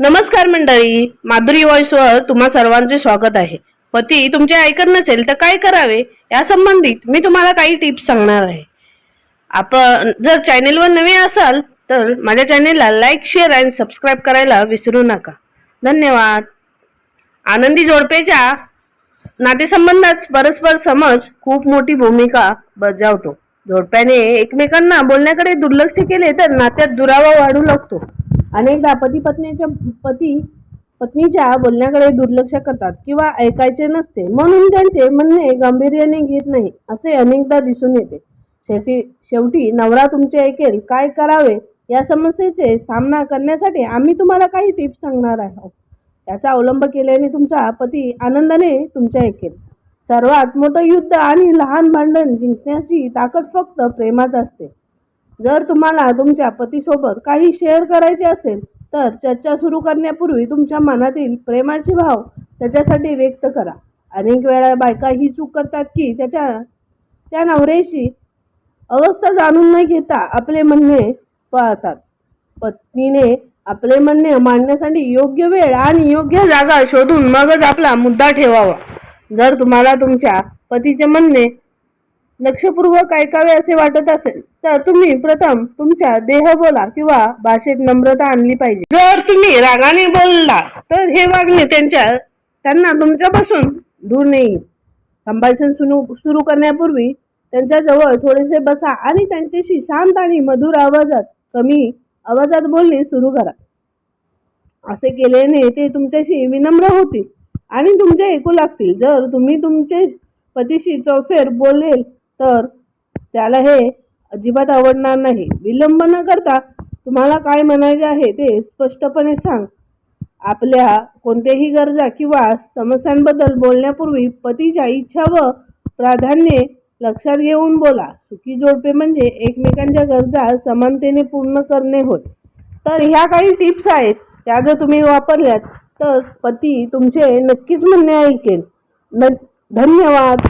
नमस्कार मंडळी माधुरी व्हॉइसवर तुम्हा सर्वांचे स्वागत आहे. पती तुमचे ऐकत नसेल तर काय करावे? या संबंधित मी तुम्हाला काही टिप्स सांगणार आहे. आपण जर चॅनेलवर नवे असाल तर माझ्या चॅनेलला लाईक शेअर आणि सबस्क्राईब करायला विसरू नका. धन्यवाद. आनंदी जोडपेच्या नातेसंबंधात परस्पर समज खूप मोठी भूमिका बजावतो. जोडप्याने एकमेकांना बोलण्याकडे दुर्लक्ष केले तर नात्यात दुरावा वाढू लागतो. अनेकदा पती पत्नीच्या पती पत्नीच्या बोलण्याकडे दुर्लक्ष करतात किंवा ऐकायचे नसते. म्हणून त्यांचे म्हणणे गांभीर्याने घेत नाही असे अनेकदा दिसून येते. शेवटी शेवटी नवरा तुमचे ऐकेल काय करावे या समस्येचे सामना करण्यासाठी आम्ही तुम्हाला काही टिप्स सांगणार आहोत. याचा अवलंब केल्याने तुमचा पती आनंदाने तुमचे ऐकेल. सर्वात मोठं युद्ध आणि लहान भांडण जिंकण्याची ताकद फक्त प्रेमात असते. जर तुम्हाला तुमच्या पतीसोबत काही शेअर करायचे असेल तर चर्चा सुरू करण्यापूर्वी तुमच्या मनातील प्रेमाचे भाव त्याच्यासाठी व्यक्त करा. अनेक वेळा बायका ही चूक करतात की त्याच्या त्या नवऱ्याशी अवस्था जाणून न घेता आपले म्हणणे पाळतात. पत्नीने आपले म्हणणे मांडण्यासाठी योग्य वेळ आणि योग्य जागा शोधून मगच आपला मुद्दा ठेवावा. जर तुम्हाला तुमच्या पतीचे म्हणणे लक्षपूर्वक ऐकावे असे वाटत असेल तर तुम्ही प्रथम तुमच्या देहबोला किंवा भाषेत नम्रता आणली पाहिजे. जर तुम्ही रागाने बोलला तर हे वागणे त्यांच्या त्यांना तुमच्यापासून दूर नाही. संभाषण सुरू सुरू करण्यापूर्वी त्यांच्या जवळ थोडेसे बसा आणि त्यांच्याशी शांत आणि मधुर आवाजात कमी आवाजात बोलणे सुरू करा. असे केल्याने ते तुमच्याशी विनम्र होतील आणि तुमचे ऐकू लागतील. जर तुम्ही तुमचे पतीशी चौफेर बोलेल तर त्याला हे अजिबात आवडणार नाही. विलंब न करता तुम्हाला काय म्हणायचे आहे ते स्पष्टपणे सांग. आपल्या कोणत्याही गरजा किंवा समस्यांबद्दल बोलण्यापूर्वी पतीच्या इच्छा व प्राधान्ये लक्षात घेऊन बोला. सुखी जोडपे म्हणजे एकमेकांच्या गरजा समानतेने पूर्ण करणे होय. तर ह्या काही टिप्स आहेत. त्या जर तुम्ही वापरल्यात तर पती तुमचे नक्कीच म्हणणे ऐकेल. न धन्यवाद.